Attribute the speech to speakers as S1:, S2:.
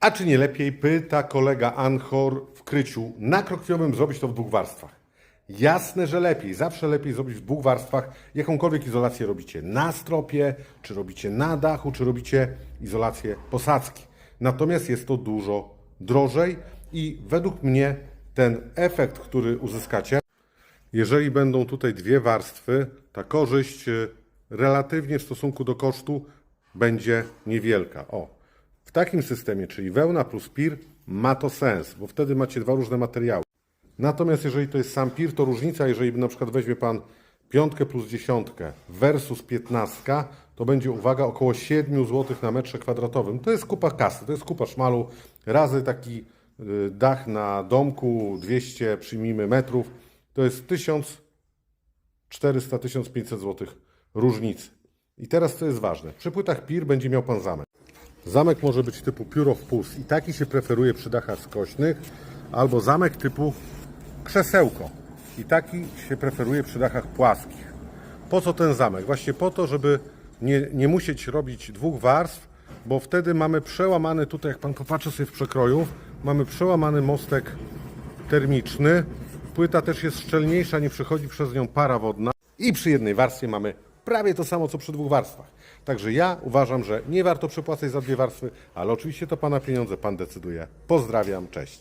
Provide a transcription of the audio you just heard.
S1: A czy nie lepiej, pyta kolega Anchor w kryciu, na krokwiowym zrobić to w dwóch warstwach? Jasne, że lepiej. Zawsze lepiej zrobić w dwóch warstwach. Jakąkolwiek izolację robicie na stropie, czy robicie na dachu, czy robicie izolację posadzki. Natomiast jest to dużo drożej i według mnie ten efekt, który uzyskacie, jeżeli będą tutaj dwie warstwy, ta korzyść y, relatywnie w stosunku do kosztu będzie niewielka. O, w takim systemie, czyli wełna plus pir, ma to sens, bo wtedy macie dwa różne materiały. Natomiast jeżeli to jest sam pir, to różnica, jeżeli na przykład weźmie Pan piątkę plus dziesiątkę versus piętnastka, to będzie, uwaga, około 7 zł na metrze kwadratowym. To jest kupa kasy, to jest kupa szmalu, razy taki y, dach na domku, 200 przyjmijmy metrów, to jest 1400-1500 zł różnicy. I teraz co jest ważne, przy płytach PIR będzie miał Pan zamek. Zamek może być typu pióro w puls i taki się preferuje przy dachach skośnych, albo zamek typu krzesełko i taki się preferuje przy dachach płaskich. Po co ten zamek? Właśnie po to, żeby nie, nie musieć robić dwóch warstw, bo wtedy mamy przełamany tutaj, jak Pan popatrzy sobie w przekroju, mamy przełamany mostek termiczny. Płyta też jest szczelniejsza, nie przechodzi przez nią para wodna i przy jednej warstwie mamy prawie to samo, co przy dwóch warstwach. Także ja uważam, że nie warto przepłacać za dwie warstwy, ale oczywiście to Pana pieniądze, Pan decyduje. Pozdrawiam, cześć.